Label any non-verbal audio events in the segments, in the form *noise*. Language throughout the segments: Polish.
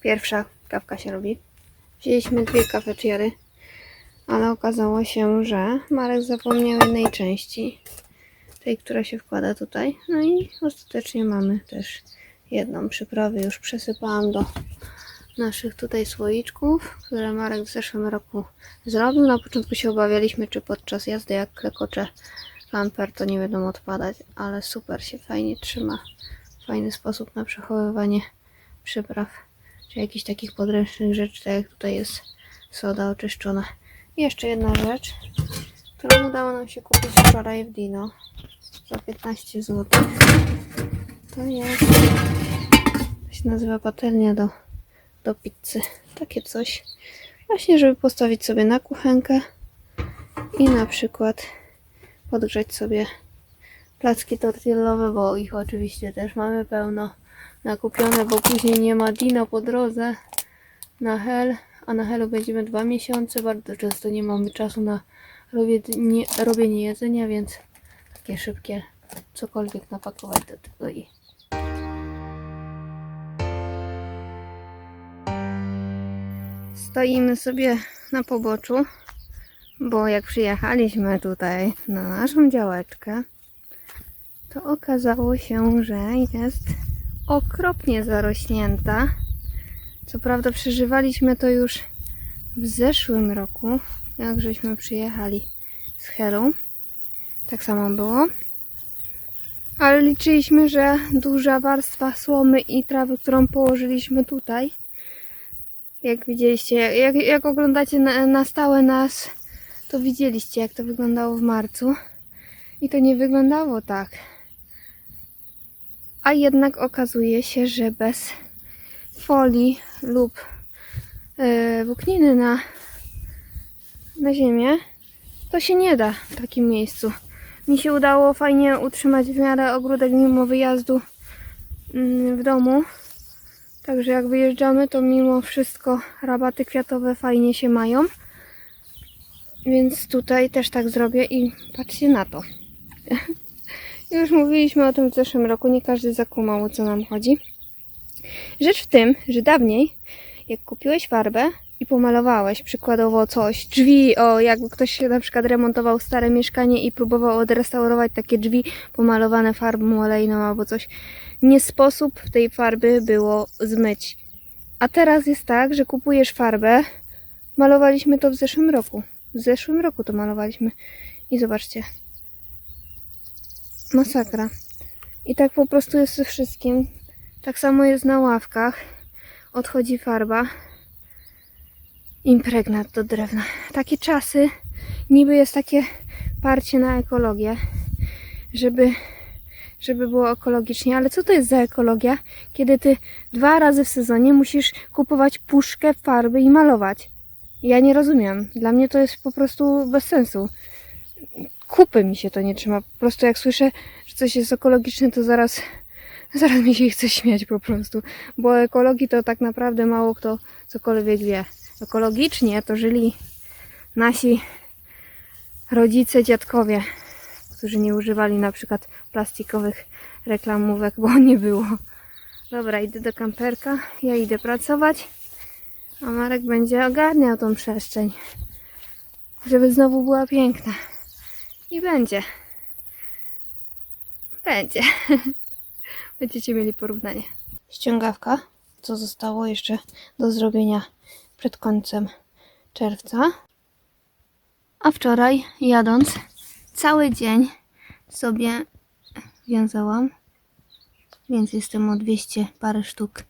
Pierwsza kawka się robi. Wzięliśmy dwie kafeciery, ale okazało się, że Marek zapomniał jednej części. Tej, która się wkłada tutaj. No i ostatecznie mamy też jedną przyprawę. Już przesypałam do naszych tutaj słoiczków, które Marek w zeszłym roku zrobił. Na początku się obawialiśmy, czy podczas jazdy jak klekocze lamper to nie będą odpadać, ale super się fajnie trzyma. Fajny sposób na przechowywanie przypraw, czy jakichś takich podręcznych rzeczy, tak jak tutaj jest soda oczyszczona. I jeszcze jedna rzecz, którą udało nam się kupić wczoraj w Dino za 15 zł. To jest, to się nazywa patelnia do, do pizzy. Takie coś. Właśnie, żeby postawić sobie na kuchenkę i na przykład podgrzać sobie placki tortillowe, bo ich oczywiście też mamy pełno nakupione, bo później nie ma Dino po drodze na Hel, a na Helu będziemy dwa miesiące. Bardzo często nie mamy czasu na robienie, jedzenia, więc takie szybkie cokolwiek napakować do tego i Stoimy sobie na poboczu, bo jak przyjechaliśmy tutaj na naszą działeczkę, to okazało się, że jest okropnie zarośnięta. Co prawda przeżywaliśmy to już w zeszłym roku, jak żeśmy przyjechali z Helą. Tak samo było. Ale liczyliśmy, że duża warstwa słomy i trawy, którą położyliśmy tutaj, jak widzieliście, jak, jak oglądacie na, na stałe nas, to widzieliście, jak to wyglądało w marcu. I to nie wyglądało tak. A jednak okazuje się, że bez folii lub e, włókniny na, na ziemię, to się nie da w takim miejscu. Mi się udało fajnie utrzymać w miarę ogródek mimo wyjazdu mm, w domu. Także jak wyjeżdżamy, to mimo wszystko rabaty kwiatowe fajnie się mają. Więc tutaj też tak zrobię i patrzcie na to. *laughs* Już mówiliśmy o tym w zeszłym roku, nie każdy zakumał o co nam chodzi. Rzecz w tym, że dawniej, jak kupiłeś farbę i pomalowałeś przykładowo coś, drzwi, o jakby ktoś na przykład remontował stare mieszkanie i próbował odrestaurować takie drzwi pomalowane farbą olejną albo coś, nie sposób tej farby było zmyć. A teraz jest tak, że kupujesz farbę, malowaliśmy to w zeszłym roku. W zeszłym roku to malowaliśmy. I zobaczcie, Masakra. I tak po prostu jest ze wszystkim. Tak samo jest na ławkach. Odchodzi farba. Impregnat do drewna. Takie czasy, niby jest takie parcie na ekologię, żeby, żeby było ekologicznie. Ale co to jest za ekologia, kiedy ty dwa razy w sezonie musisz kupować puszkę farby i malować? Ja nie rozumiem. Dla mnie to jest po prostu bez sensu kupy mi się to nie trzyma. Po prostu jak słyszę, że coś jest ekologiczne, to zaraz, *laughs* zaraz mi się chce śmiać po prostu. Bo o ekologii to tak naprawdę mało kto cokolwiek wie. Ekologicznie to żyli nasi rodzice, dziadkowie, którzy nie używali na przykład plastikowych reklamówek, bo nie było. Dobra, idę do kamperka, ja idę pracować, a Marek będzie ogarniał tą przestrzeń, żeby znowu była piękna. I będzie. Będzie. *laughs* Będziecie mieli porównanie. Ściągawka, co zostało jeszcze do zrobienia przed końcem czerwca. A wczoraj jadąc cały dzień sobie wiązałam, więc jestem o 200 parę sztuk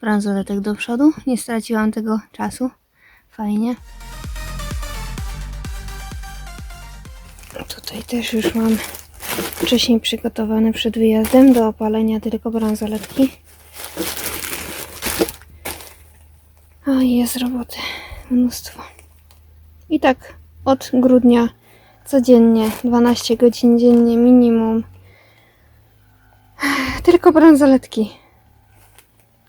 bransoletek do przodu. Nie straciłam tego czasu. Fajnie. Tutaj też już mam wcześniej przygotowane przed wyjazdem do opalenia tylko bransoletki. O, jest roboty. Mnóstwo. I tak od grudnia codziennie, 12 godzin dziennie minimum. Tylko bransoletki.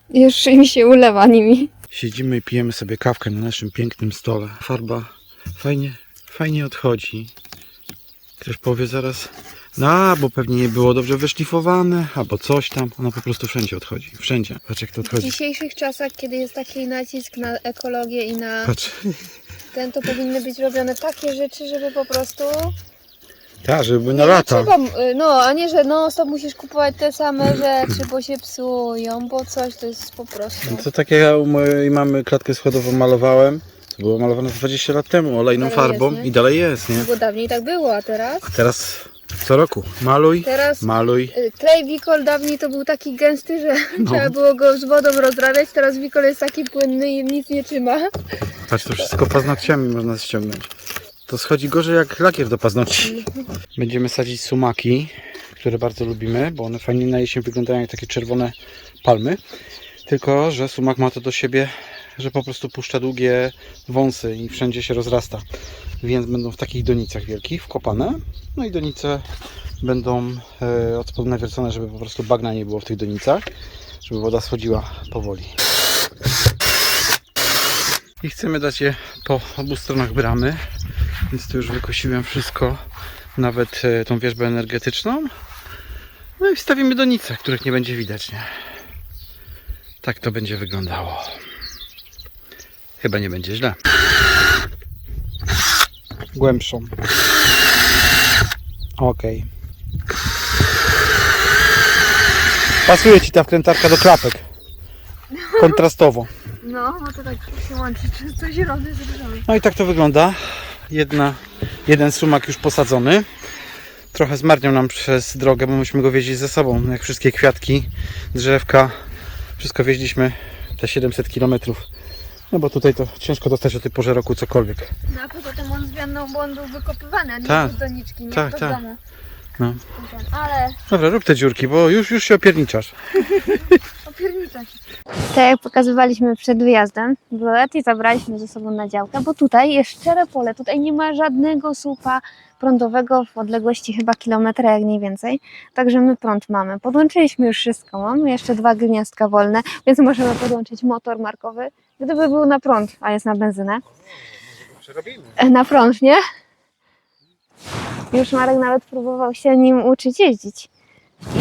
Już mi się ulewa nimi. Siedzimy i pijemy sobie kawkę na naszym pięknym stole. Farba fajnie, fajnie odchodzi. Ktoś powie zaraz, No, bo pewnie nie było dobrze wyszlifowane, albo coś tam. Ona po prostu wszędzie odchodzi. Wszędzie. Patrz jak to W odchodzi. dzisiejszych czasach, kiedy jest taki nacisk na ekologię i na Patrz. ten, to powinny być robione takie rzeczy, żeby po prostu... Tak, żeby na Nie lata. Trzeba, y, no, a nie, że no stop musisz kupować te same rzeczy, bo się psują, bo coś to jest po prostu... No to tak jak ja u mojej mamy klatkę schodową malowałem. To było malowane 20 lat temu olejną Dalej jest, farbą nie? i dalej jest, nie? Bo dawniej tak było, a teraz? A teraz co roku maluj, Teraz maluj. y, klej Wikol dawniej to był taki gęsty, że *laughs* No. trzeba było go z wodą rozrabiać, teraz Wikol jest taki płynny i nic nie trzyma. Patrz, to wszystko paznokciami można ściągnąć. To schodzi gorzej jak lakier do paznokci. Będziemy sadzić sumaki, które bardzo lubimy, bo one fajnie na jesień wyglądają jak takie czerwone palmy. Tylko, że sumak ma to do siebie, że po prostu puszcza długie wąsy i wszędzie się rozrasta. Więc będą w takich donicach wielkich, wkopane. No i donice będą e, od spodu nawiercone, żeby po prostu bagna nie było w tych donicach, żeby woda schodziła powoli. I chcemy dać je po obu stronach bramy, więc tu już wykosiłem wszystko, nawet e, tą wierzbę energetyczną. No i wstawimy donice, których nie będzie widać, nie? Tak to będzie wyglądało. Chyba nie będzie źle. Głębszą. Okej. Pasuje ci ta wkrętarka do klapek. Kontrastowo. No, bo to tak się łączy, czy coś robię z różami. No i tak to wygląda. Jedna, jeden sumak już posadzony. Trochę zmarniał nam przez drogę, bo myśmy go wieźli ze sobą. Jak wszystkie kwiatki, drzewka, wszystko wieźliśmy te 700 km. No bo tutaj to ciężko dostać o tej porze roku cokolwiek. No a poza tym on z wianą błądu wykopywany, a nie Tak. z doniczki, nie? Tak, tak. domu. No. Ale Dobra, rób te dziurki, bo już, już się opierniczasz. *laughs* opiernicza się. Tak jak pokazywaliśmy przed wyjazdem, Violet zabraliśmy ze sobą na działkę, bo tutaj jest szczere pole, tutaj nie ma żadnego słupa prądowego w odległości chyba kilometra, jak nie więcej. Także my prąd mamy. Podłączyliśmy już wszystko, mamy jeszcze dwa gniazdka wolne, więc możemy podłączyć motor markowy, gdyby był na prąd, a jest na benzynę. E, Na prąd, nie? Już Marek nawet próbował się nim uczyć jeździć.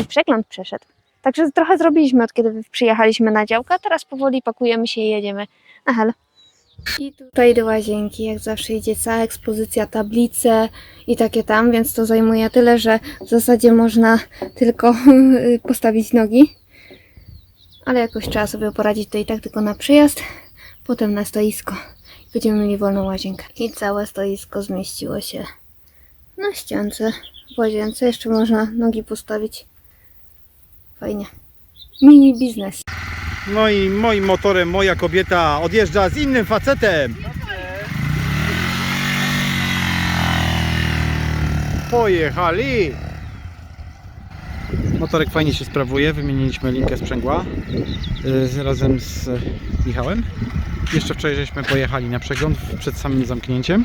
I przegląd przeszedł. Także trochę zrobiliśmy od kiedy przyjechaliśmy na działkę, a teraz powoli pakujemy się i jedziemy na hel. I tutaj do łazienki, jak zawsze idzie cała ekspozycja, tablice i takie tam, więc to zajmuje tyle, że w zasadzie można tylko *laughs* postawić nogi. Ale jakoś trzeba sobie poradzić to i tak tylko na przyjazd, potem na stoisko. Będziemy mieli wolną łazienkę. I całe stoisko zmieściło się na ściance. W łazience jeszcze można nogi postawić. Fajnie. Mini biznes. No i moim motorem moja kobieta odjeżdża z innym facetem. Pojechali! Motorek fajnie się sprawuje, wymieniliśmy linkę sprzęgła yy, razem z Michałem. Jeszcze wczoraj żeśmy pojechali na przegląd przed samym zamknięciem.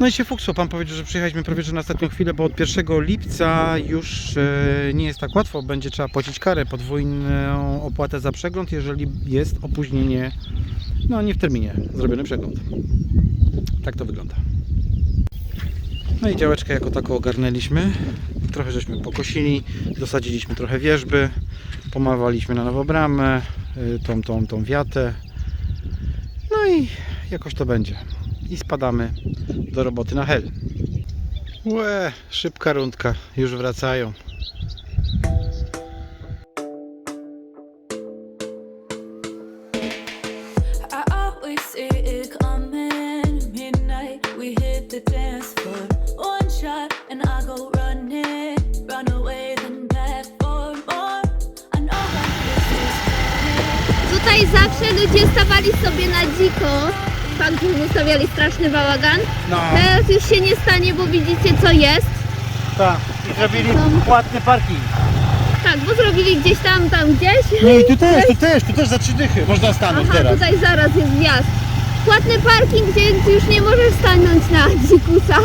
No i się fuksło, pan powiedział, że przyjechaliśmy prawie że na ostatnią chwilę, bo od 1 lipca już e, nie jest tak łatwo. Będzie trzeba płacić karę, podwójną opłatę za przegląd, jeżeli jest opóźnienie, no nie w terminie, zrobiony przegląd. Tak to wygląda. No i działeczkę jako taką ogarnęliśmy. Trochę żeśmy pokosili, dosadziliśmy trochę wierzby, pomalowaliśmy na nowo bramę, y, tą, tą, tą wiatę. No i jakoś to będzie. I spadamy do roboty na hel. Łe, szybka rundka, już wracają. Zawsze ludzie stawali sobie na dziko. Że ustawiali straszny bałagan. No, Teraz już się nie stanie, bo widzicie co jest. tak. I zrobili Są- płatny parking. Tak, bo zrobili gdzieś tam, tam gdzieś. No i tu też, tu też, tu też za trzy dychy można stanąć Aha, teraz. tutaj zaraz jest wjazd. Płatny parking, gdzie już nie możesz stanąć na dzikusa.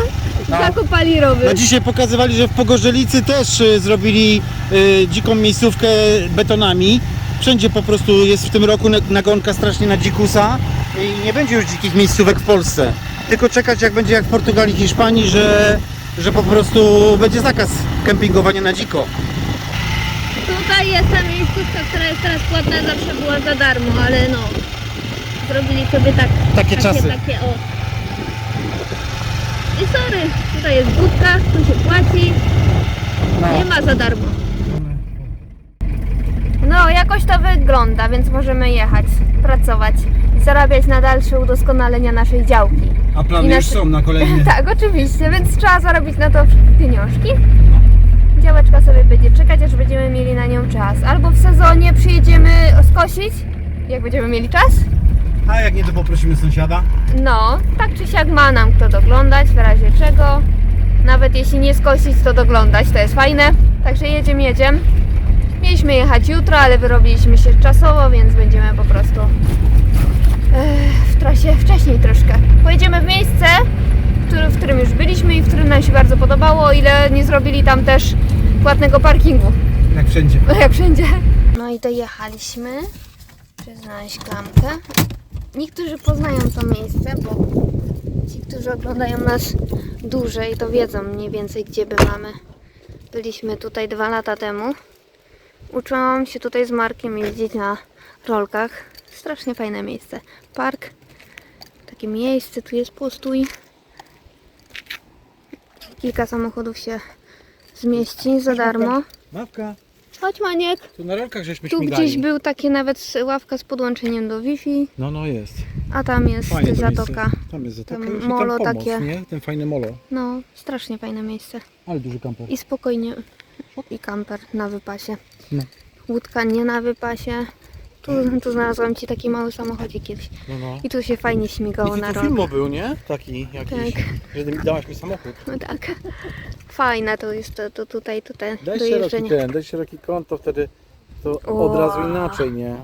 No. Zakopali rowy. No dzisiaj pokazywali, że w Pogorzelicy też y, zrobili y, dziką miejscówkę betonami. Wszędzie po prostu jest w tym roku na- nagonka strasznie na dzikusa i nie będzie już dzikich miejscówek w Polsce. Tylko czekać jak będzie jak w Portugalii, Hiszpanii, że że po prostu będzie zakaz kempingowania na dziko. Tutaj jest ta miejscówka, która jest teraz płatna, zawsze była za darmo, ale no. Zrobili sobie tak. Takie czasy. Takie, o. I sorry, tutaj jest budka, tu się płaci, No. nie ma za darmo. No, jakoś to wygląda, więc możemy jechać, pracować i zarabiać na dalsze udoskonalenia naszej działki. A plany I już są na kolejny. *laughs* Tak, oczywiście, więc trzeba zarobić na to pieniążki. Działeczka sobie będzie czekać, aż będziemy mieli na nią czas. Albo w sezonie przyjedziemy skosić, jak będziemy mieli czas. A jak nie, to poprosimy sąsiada. No, tak czy siak ma nam kto doglądać, w razie czego. Nawet jeśli nie skosić, to doglądać, to jest fajne. Także jedziemy, jedziemy. Mieliśmy jechać jutro, ale wyrobiliśmy się czasowo, więc będziemy po prostu e, w trasie wcześniej troszkę. Pojedziemy w miejsce, w którym już byliśmy i w którym nam się bardzo podobało, o ile nie zrobili tam też płatnego parkingu. Jak wszędzie. *laughs* Jak wszędzie. No i dojechaliśmy. Czy znaleźć klamkę? Niektórzy poznają to miejsce, bo ci, którzy oglądają nas dłużej, to wiedzą mniej więcej, gdzie bywamy. Byliśmy tutaj dwa lata temu. Uczyłam się tutaj z Markiem jeździć na rolkach. Strasznie fajne miejsce. Park. Takie miejsce, tu jest postój. Kilka samochodów się zmieści za darmo. Mawka, Chodź Maniek. tu na rolkach żeśmy Tu śmigali. gdzieś był takie nawet ławka z podłączeniem do Wi-Fi, No, no jest. a tam jest Fajne to zatoka. miejsce. Tam jest zatoka. Tam i molo tam pomoc, takie. nie? Ten fajny molo. No, strasznie fajne miejsce. Ale duży kamper. I spokojnie. I kamper na wypasie. No. Łódka nie na wypasie. Tu, tu znalazłam ci taki mały samochodzik kiedyś. No, no. I tu się fajnie śmigało I na rok. filmu był, nie? Taki jakiś, Tak. że dałaś mi samochód. No tak. Fajne to jest to, to tutaj, tutaj Daj do szeroki ten, daj szeroki kąt, to wtedy to O. od razu inaczej, nie?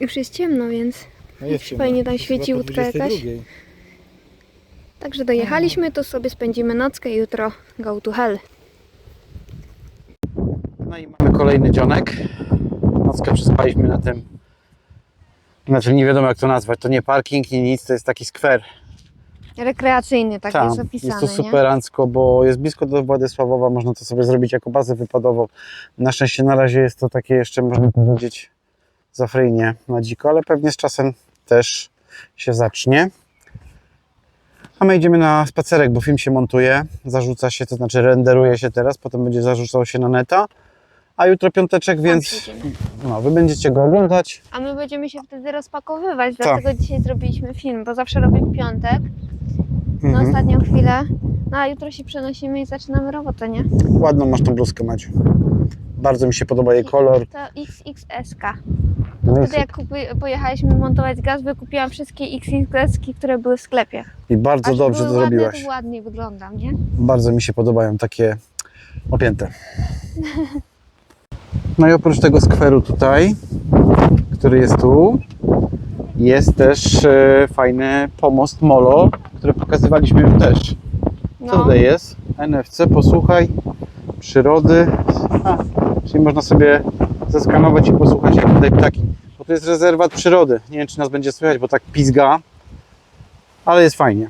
Już jest ciemno, więc No jest ciemno. fajnie tam świeci łódka jakaś. 22. Także dojechaliśmy, to sobie spędzimy nockę i jutro go to hell. No i mamy kolejny dzionek. Nockę przespaliśmy na tym. Znaczy nie wiadomo jak to nazwać. To nie parking, nie nic, to jest taki skwer. Rekreacyjny, tak Tam. jest opisane, jest to superancko, bo jest blisko do Władysławowa, można to sobie zrobić jako bazę wypadową. Na szczęście na razie jest to takie jeszcze, można powiedzieć, zafryjnie na dziko, ale pewnie z czasem też się zacznie. A my idziemy na spacerek, bo film się montuje, zarzuca się, to znaczy renderuje się teraz, potem będzie zarzucał się na neta. A jutro piąteczek, więc no, wy będziecie go oglądać. A my będziemy się wtedy rozpakowywać, Tak. dlatego dzisiaj zrobiliśmy film, bo zawsze robię w piątek, na Mhm. ostatnią chwilę. No a jutro się przenosimy i zaczynamy robotę, nie? Ładną masz tą bluzkę, Maciu. Bardzo mi się podoba jej kolor. To XXSK. No Wtedy jak pojechaliśmy montować gaz, wykupiłam wszystkie XXS, które były w sklepie. I bardzo Aż dobrze to ładne, zrobiłaś. to ładniej wyglądam, nie? Bardzo mi się podobają takie opięte. No i oprócz tego skweru tutaj, który jest tu, jest też e, fajny pomost Molo, który pokazywaliśmy już też. Co No. tutaj jest? NFC, posłuchaj, przyrody. A, czyli można sobie zeskanować i posłuchać jak tutaj ptaki. To jest rezerwat przyrody. Nie wiem czy nas będzie słychać, bo tak pizga, ale jest fajnie.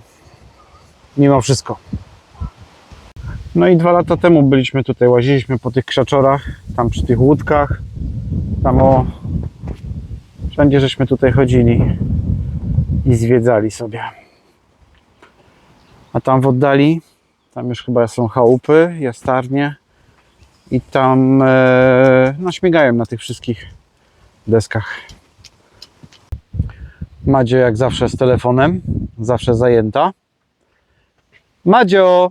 Mimo wszystko. No i dwa lata temu byliśmy tutaj, łaziliśmy po tych krzaczorach, tam przy tych łódkach, tam o... Wszędzie żeśmy tutaj chodzili i zwiedzali sobie. A tam w oddali, tam już chyba są chałupy, jastarnie i tam e, no śmigają na tych wszystkich deskach. Madzio jak zawsze z telefonem, zawsze zajęta. Madzio!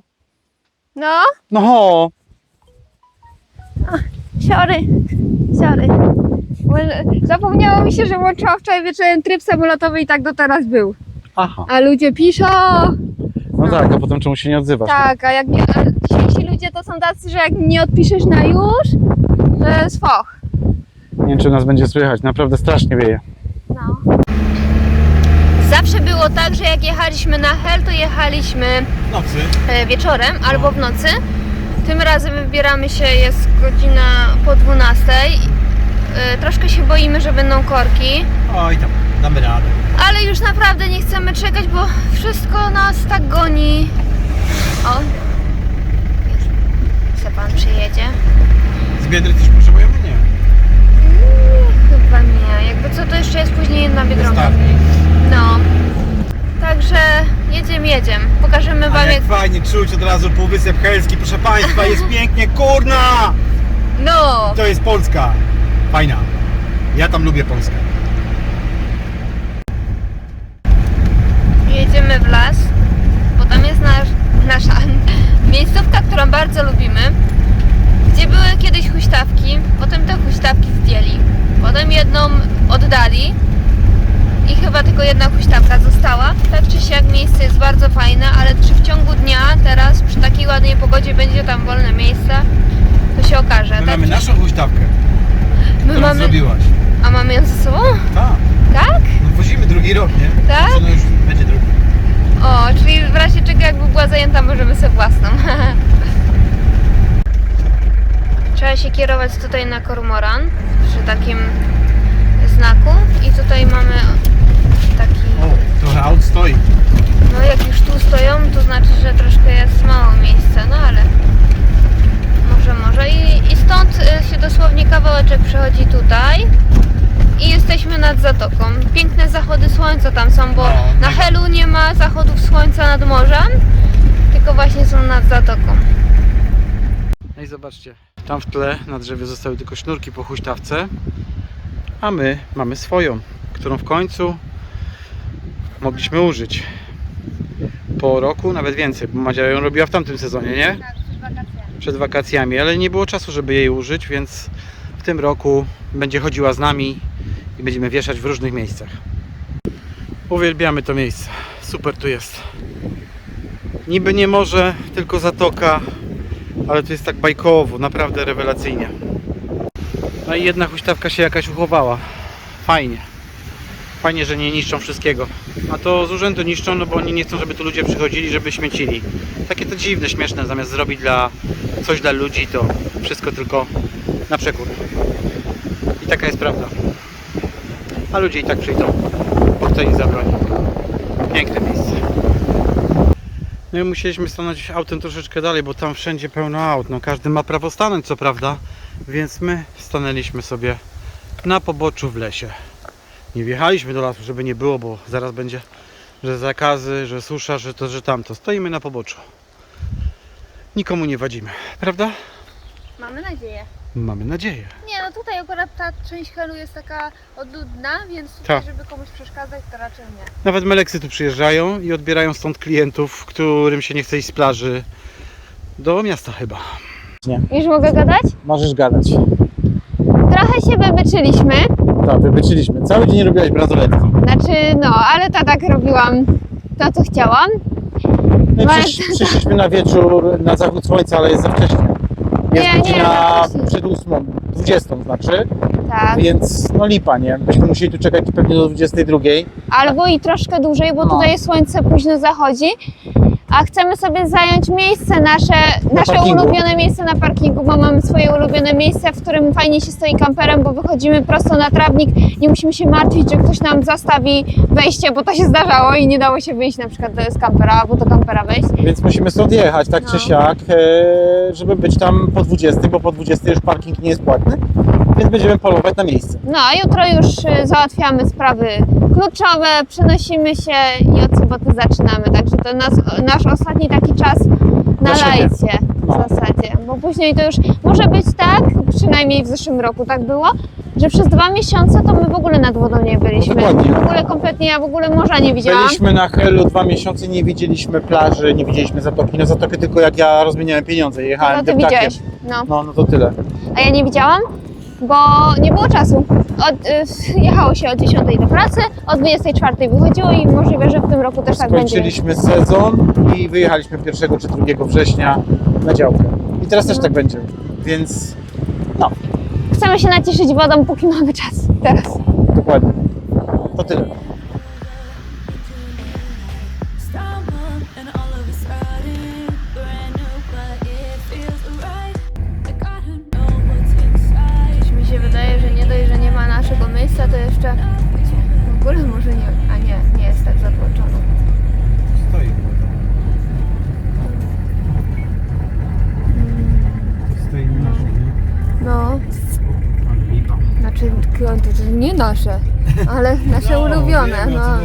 No, No, sorry, sorry. Może- Zapomniało mi się, że włączyłam wczoraj wieczorem tryb samolotowy i tak do teraz był. aha. A ludzie piszą, No tak, a potem czemu się nie odzywasz? tak, a jak nie, dzisiejsi ludzie to są tacy, że jak nie odpiszesz na już, to jest foch. Nie wiem, czy nas będzie słychać, naprawdę strasznie wieje. No. Zawsze było tak, że jak jechaliśmy na Hel, to jechaliśmy Nocy. e, wieczorem albo w nocy. Tym razem wybieramy się, jest godzina po 12. E, Troszkę się boimy, że będą korki, Oj tam, damy radę. ale już naprawdę nie chcemy czekać, bo wszystko nas tak goni. O, już se pan przyjedzie. Z Biedry też potrzebujemy? Nie. Chyba nie. Jakby co, to jeszcze jest później jedna biedronka. No. Także jedziemy, jedziemy. Pokażemy A wam jak... jak fajnie czuć od razu Półwysep Helski, proszę Państwa, jest *laughs* pięknie, kurna! No! To jest Polska. Fajna. Ja tam lubię Polskę. Jedziemy w las, bo tam jest nasz, nasza *laughs* miejscówka, którą bardzo lubimy, gdzie były kiedyś huśtawki, potem te huśtawki zdjęli, potem jedną oddali i chyba tylko jedna huśtawka została. Tak czy siak miejsce jest bardzo fajne, ale czy w ciągu dnia teraz przy takiej ładnej pogodzie będzie tam wolne miejsce, to się okaże. My Tak mamy naszą huśtawkę, my którą mamy... zrobiłaś. A mamy ją ze sobą? Tak. Tak? No wozimy drugi rok, nie? Tak? No już będzie drugi. O, czyli w razie czego jakby była zajęta, możemy sobie własną. *laughs* Trzeba się kierować tutaj na kormoran przy takim znaku i tutaj mamy taki, O, trochę aut stoi. no jak już tu stoją, to znaczy, że troszkę jest mało miejsca, no ale może, może i, i stąd y, się dosłownie kawałeczek przechodzi tutaj i jesteśmy nad zatoką. Piękne zachody słońca tam są, bo na. Helu nie ma zachodów słońca nad morzem, tylko właśnie są nad zatoką. No i zobaczcie, tam w tle na drzewie zostały tylko sznurki po huśtawce, a my mamy swoją, którą w końcu mogliśmy użyć. Po roku, nawet więcej, bo Madzia ją robiła w tamtym sezonie, nie? Przed wakacjami. Przed wakacjami, ale nie było czasu, żeby jej użyć, więc w tym roku będzie chodziła z nami i będziemy wieszać w różnych miejscach. Uwielbiamy to miejsce. Super tu jest. Niby nie morze, tylko zatoka, ale tu jest tak bajkowo, naprawdę rewelacyjnie. No i jedna huśtawka się jakaś uchowała. Fajnie. Fajnie, że nie niszczą wszystkiego. A to z urzędu niszczą, no bo oni nie chcą, żeby tu ludzie przychodzili, żeby śmiecili. Takie to dziwne, śmieszne, zamiast zrobić dla coś dla ludzi, to wszystko tylko na przekór. I taka jest prawda. A ludzie i tak przyjdą, bo kto ich zabroni. Piękne miejsce. No i musieliśmy stanąć autem troszeczkę dalej, bo tam wszędzie pełno aut. No każdy ma prawo stanąć, co prawda, więc my stanęliśmy sobie na poboczu w lesie. Nie wjechaliśmy do lasu, żeby nie było, bo zaraz będzie, że zakazy, że susza, że to, że tamto. Stoimy na poboczu. Nikomu nie wadzimy, prawda? Mamy nadzieję. Mamy nadzieję. Nie, no tutaj akurat ta część Helu jest taka odludna, więc tutaj, Tak. żeby komuś przeszkadzać, to raczej nie. Nawet Meleksy tu przyjeżdżają i odbierają stąd klientów, którym się nie chce iść z plaży do miasta chyba. Już mogę gadać? Możesz gadać. Trochę się wybyczyliśmy, Tak, wybyczyliśmy. Cały dzień robiłaś bransoletki. znaczy no, ale to tak robiłam to, co chciałam. No i Ale- przysz, przyszliśmy na wieczór, na zachód słońca, ale jest za wcześnie. Jest Nie, nie, godzina za wcześnie. przed ósmą, 20 znaczy, Tak. więc no lipa, nie? Byśmy musieli tu czekać pewnie do 22. Albo i troszkę dłużej, bo No. tutaj słońce późno zachodzi. A chcemy sobie zająć miejsce nasze, nasze parkingu. ulubione miejsce na parkingu, bo mamy swoje ulubione miejsce, w którym fajnie się stoi kamperem, bo wychodzimy prosto na trawnik, nie musimy się martwić, że ktoś nam zastawi wejście, bo to się zdarzało i nie dało się wyjść na przykład z kampera, albo do kampera wejść. Więc musimy stąd jechać, tak No. czy siak, e, żeby być tam po 20, bo po 20 już parking nie jest płatny, więc będziemy polować na miejsce. No a jutro już y, załatwiamy sprawy kluczowe, przenosimy się i od soboty zaczynamy. Także to nas, nasz ostatni taki czas na lajcie w No. zasadzie. Bo później to już może być tak, przynajmniej w zeszłym roku tak było, że przez dwa miesiące to my w ogóle nad wodą nie byliśmy. No dokładnie. w ogóle kompletnie, ja w ogóle morza nie widziałam. Byliśmy na Helu dwa miesiące, nie widzieliśmy plaży, nie widzieliśmy zatoki. No zatokę tylko jak ja rozmieniałem pieniądze, jechałem No ty widziałeś. No. No, no to tyle. A ja nie widziałam, bo nie było czasu. Od, y, jechało się o 10 do pracy, o 24 wychodziło i możliwe, że w tym roku też tak będzie. Skończyliśmy sezon i wyjechaliśmy 1 czy 2 września na działkę. I teraz też No. tak będzie. Więc Chcemy się nacieszyć wodą, póki mamy czas. Teraz. dokładnie. To tyle. To jeszcze w ogóle może nie, a nie, nie jest tak zatłoczona. Hmm. Stoi na naszej, nie? No, znaczy to, to nie nasze, *laughs* ale nasze no, ulubione. No.